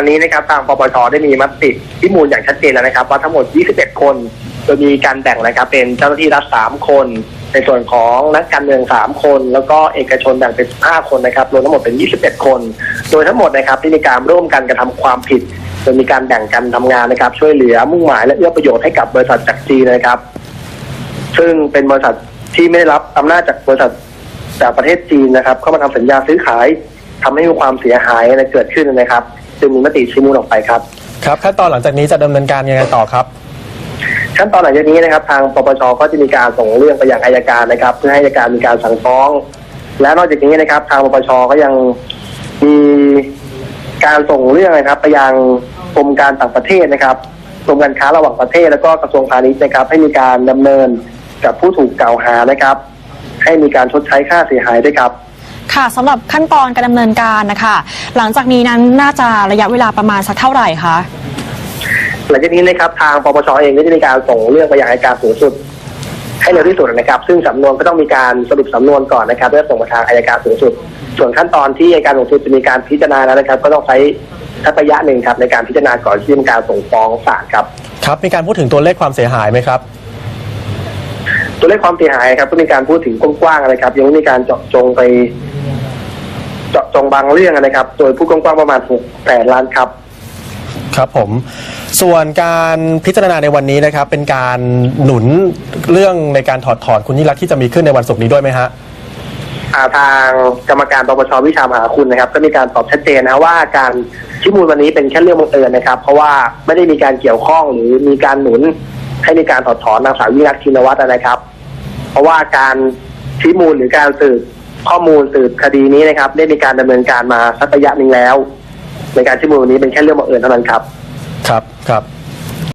วันนี้นะครับทางปปชได้มีมติพิมูลอย่างชัดเจนแล้วนะครับ ว่าทั้งหมด 21 คนโดยมีการแบ่งนะครับเป็นเจ้าหน้าที่รัฐ 3 คน ในส่วนของนักการเมือง 3 คน แล้วก็เอกชนแบ่งเป็น 15 คนนะครับรวมทั้งหมดเป็น 21 คน โดยทั้งหมดนะครับที่มีการร่วมกันกระทำความผิดโดยมีการแบ่งกันทำงานนะครับ ช่วยเหลือมุ่งหมายและเอื้อประโยชน์ให้กับบริษัทจากจีนนะครับ ซึ่งเป็นบริษัทที่ไม่ได้รับอำนาจจากบริษัทจากประเทศจีนนะครับ เข้ามาทำสัญญาซื้อขายทำให้มีความเสียหายอะไรเกิดขึ้นนะครับ จึงมีมติชี้มูลออกไปครับ ครับขั้นตอนหลังจากนี้จะดำเนินการยังไงต่อครับ ขั้นตอนหลังจากนี้นะครับ ทางปปชก็จะมีการส่งเรื่องไปยังอายการนะครับ เพื่อให้อายการมีการสั่งฟ้อง และนอกจากนี้นะครับ ทางปปชก็ยังมีการส่งเรื่องนะครับ ไปยังกรมการต่างประเทศนะครับกรมการค้าระหว่างประเทศ แล้วก็กระทรวงพาณิชย์นะครับ ให้มีการดำเนินกับผู้ถูกกล่าวหานะครับ ให้มีการชดใช้ค่าเสียหายด้วยครับ ค่ะสำหรับขั้นตอนการดำเนินการนะคะ หลังจากนี้นั้นน่าจะระยะเวลาประมาณสักเท่าไหร่คะหลังจากนี้นะครับทางปปชเองก็จะมีการส่งเรื่องไปยังอัยการสูงสุด ให้เร็วที่สุดนะครับ ซึ่งสำนวนก็ต้องมีการสรุปสำนวนก่อนนะครับเพื่อส่งมาทางอัยการสูงสุด ส่วนขั้นตอนที่อัยการสูงสุดจะมีการพิจารณาแล้วนะครับ ก็ต้องใช้สักระยะหนึ่งครับในการพิจารณาก่อนที่จะมีการส่งฟ้องศาลครับ ครับมีการพูดถึงตัวเลขความเสียหายไหมครับ ตัวเลขความเสียหายครับก็มีการพูดถึงกว้างๆนะครับ ยังไม่มีการเจาะจงไปเจาะจงบางเรื่องนะครับ โดยพูดกว้างๆประมาณหกแสนล้านครับ ครับผม ส่วนการพิจารณาในวันนี้นะครับ เป็นการหนุนเรื่องในการถอดถอนคุณยิ่งรักษณ์ที่จะมีขึ้นในวันศุกร์นี้ด้วยไหมฮะ อ่าทางกรรมการปปชวิชามหาคุณนะครับ ก็มีการตอบชัดเจนนะว่าการชี้มูลวันนี้เป็นแค่เรื่องบังเอิญนะครับ เพราะว่าไม่ได้มีการเกี่ยวข้องหรือมีการหนุน ให้มีการถอดถอนนางสาวยิ่งรักษณ์ชินวัตรนะครับ เพราะว่าการชี้มูลหรือการสืบ ข้อมูลสืบคดีนี้นะครับ ได้มีการดำเนินการมาสักระยะหนึ่งแล้ว ในการชี้มูลวันนี้เป็นแค่เรื่องบังเอิญเท่านั้นครับ ครับครับ